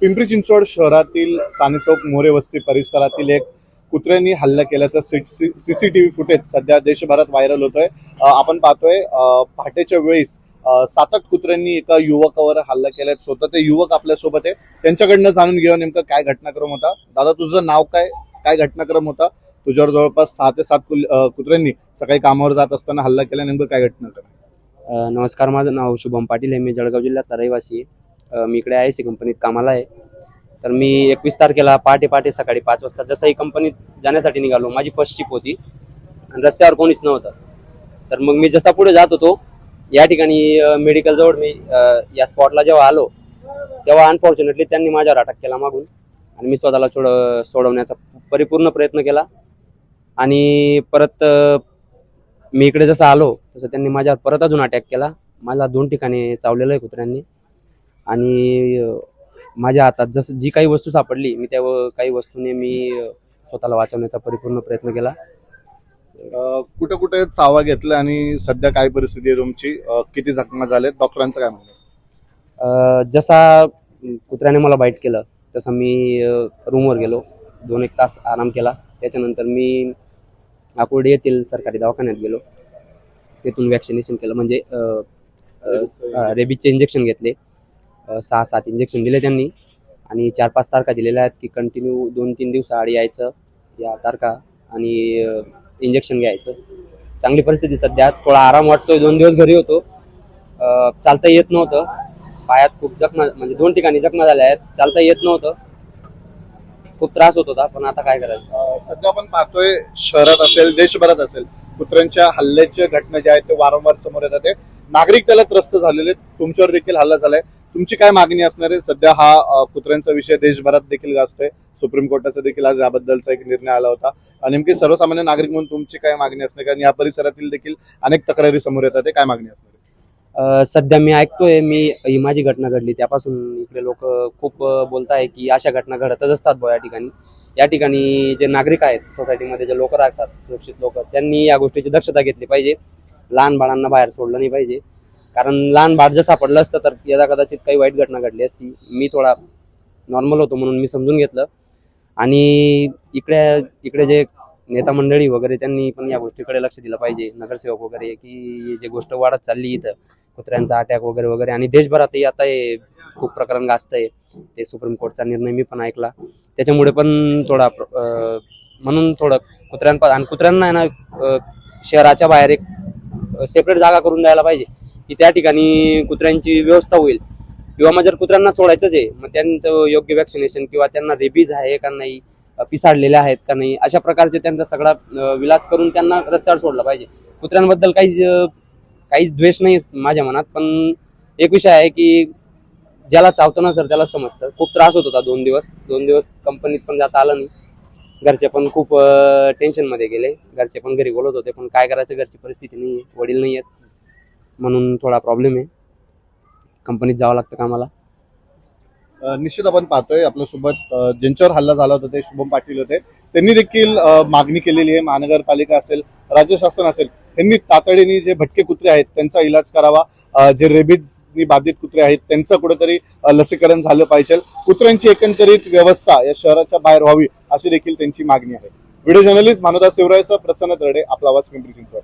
पिंपरी चिंचवड शहरातील साने चौक मोरे वस्ती परिसरातील एक कुत्र्यांनी हल्ला केल्याचा व्ही फुटेज सध्या देशभरात व्हायरल होतोय. आपण पाहतोय पहाटेच्या वेळेस सात आठ कुत्र्यांनी एका युवकावर हल्ला केला. स्वतः ते युवक आपल्यासोबत आहे. त्यांच्याकडनं जाणून घेऊ नेमकं काय घटनाक्रम होता. दादा तुझं नाव काय? काय घटनाक्रम होता? तुझ्यावर जवळपास सहा ते सात कुत्र्यांनी सकाळी कामावर जात असताना हल्ला केला. नेमकं काय घटनाक्रम? नमस्कार माझं नाव शुभम पाटील आहे. मी जळगाव जिल्ह्यातला रहिवासी आहे. मी इकडे आय सी कंपनीत कामाला आहे. तर मी एकवीस तारखेला पहाटे पहाटे सकाळी पाच वाजता जसंही कंपनीत जाण्यासाठी निघालो माझी फर्स्ट ट्रिप होती आणि रस्त्यावर कोणीच नव्हतं. तर मग मी जसा पुढे जात होतो या ठिकाणी मेडिकलजवळ मी या स्पॉटला जेव्हा आलो तेव्हा अनफॉर्च्युनेटली त्यांनी माझ्यावर अटॅक केला मागून आणि मी स्वतःला सोड सोडवण्याचा परिपूर्ण प्रयत्न केला आणि परत मी इकडे जसं आलो तसं त्यांनी माझ्यावर परत अजून अटॅक केला. मला दोन ठिकाणी चावलेलं आहे कुत्र्यांनी. आणि माझ्या हातात जसं जी काही वस्तू सापडली मी त्या काही वस्तूने मी स्वतःला वाचवण्याचा परिपूर्ण प्रयत्न केला. कुठे कुठे चावा घेतला आणि सध्या काय परिस्थिती आहे तुमची? अ, किती जखमा झाल्यात डॉक्टरांचं काय म्हणणं आहे? अ, जसा कुत्र्याने मला बाईट केलं तसं मी रूमवर गेलो दोन एक तास आराम केला. त्याच्यानंतर मी आकुर्डी येथील सरकारी दवाखान्यात गेलो. तिथून वॅक्सिनेशन केलं. म्हणजे रेबीजचे इंजेक्शन घेतले. सहा सात इंजेक्शन दिले त्यांनी. आणि चार पाच तारखा दिलेल्या आहेत की कंटिन्यू दोन तीन दिवसाआड यायचं या तारखा आणि इंजेक्शन घ्यायचं. चांगली परिस्थिती सध्या. थोडा आराम वाटतोय. दोन दिवस घरी होतो. चालता येत नव्हतं. पायात खूप जखमा म्हणजे दोन ठिकाणी जखमा झाल्या आहेत. चालता येत नव्हतं. खूप त्रास होत होता पण आता काय करायचं? सध्या आपण पाहतोय शहरात असेल देशभरात असेल कुत्र्यांच्या हल्ल्याच्या घटना ज्या आहेत ते वारंवार समोर येतात. ते नागरिक त्याला त्रस्त झालेले आहेत. तुमच्यावर देखील हल्ला झालाय. तुमची काय मागणी असणार आहे? सध्या हा कुत्र्यांचा विषय देशभरात देखील गाजतोय. सुप्रीम कोर्टाचा देखील आज याबद्दलचा एक निर्णय आला होता. नेमकी सर्वसामान्य नागरिक म्हणून तुमची काय मागणी असणार कारण या परिसरातील देखील अनेक तक्रारी समोर येतात. ते काय मागणी असणार आहे? सध्या मी ऐकतोय मी ही माझी घटना घडली. त्यापासून इकडे लोक खूप बोलताय की अशा घटना घडतच असतात बो या ठिकाणी. या ठिकाणी जे नागरिक आहेत सोसायटीमध्ये जे लोक राहतात सुरक्षित लोक त्यांनी या गोष्टीची दक्षता घेतली पाहिजे. लहान बाळांना बाहेर सोडलं नाही पाहिजे. कारण लहान बाळ जर सापडलं असतं तर याचा कदाचित काही वाईट घटना घडली असती. मी थोडा नॉर्मल होतो म्हणून मी समजून घेतलं. आणि इकडे इकडे जे नेता मंडळी वगैरे त्यांनी पण या गोष्टीकडे लक्ष दिलं पाहिजे. नगरसेवक वगैरे की जे गोष्ट वाढत चालली इथं कुत्र्यांचा अटॅक वगैरे वगैरे. आणि देशभरातही आता हे खूप प्रकरण गाजतंय. ते सुप्रीम कोर्टचा निर्णय मी पण ऐकला. त्याच्यामुळे पण थोडा प्र- म्हणून थोडं कुत्र्यांपा आणि कुत्र्यांना आहे ना शहराच्या बाहेर एक सेपरेट जागा करून द्यायला पाहिजे. की त्या ठिकाणी कुत्र्यांची व्यवस्था होईल. किंवा मग जर कुत्र्यांना सोडायचंच आहे मग त्यांचं योग्य वॅक्सिनेशन किंवा त्यांना रेबीज आहे का नाही पिसाडलेले आहेत का नाही अशा प्रकारचे त्यांचा सगळा विलाज करून त्यांना रस्त्यावर सोडला पाहिजे. कुत्र्यांबद्दल काही काहीच द्वेष नाही माझ्या मनात पण एक विषय आहे की ज्याला चावतो ना सर त्याला समजतं. खूप त्रास होत होता दोन दिवस. दोन दिवस कंपनीत पण जाता आलं नाही. घरचे पण खूप टेन्शनमध्ये गेले. घरचे पण घरी बोलत होते पण काय करायचं? घरची परिस्थिती नाही आहे. वडील नाही आहेत. म्हणून थोडा प्रॉब्लेम आहे. कंपनीत जावं लागतं कामाला. निश्चित आपण पाहतोय आपल्यासोबत ज्यांच्यावर हल्ला झाला होता ते शुभम पाटील होते. त्यांनी देखील मागणी केलेली आहे. महानगरपालिका असेल राज्य शासन असेल यांनी तातडीने जे भटके कुत्रे आहेत त्यांचा इलाज करावा. जे रेबीजनी बाधित कुत्रे आहेत त्यांचं कुठेतरी लसीकरण झालं पाहिजे. कुत्र्यांची एकंदरीत व्यवस्था या शहराच्या बाहेर व्हावी अशी देखील त्यांची मागणी आहे. व्हिडिओ जर्नलिस्ट मानुदास शिवरायसह प्रसन्न तरडे आपला आवाज पिंपरी चिंचवड.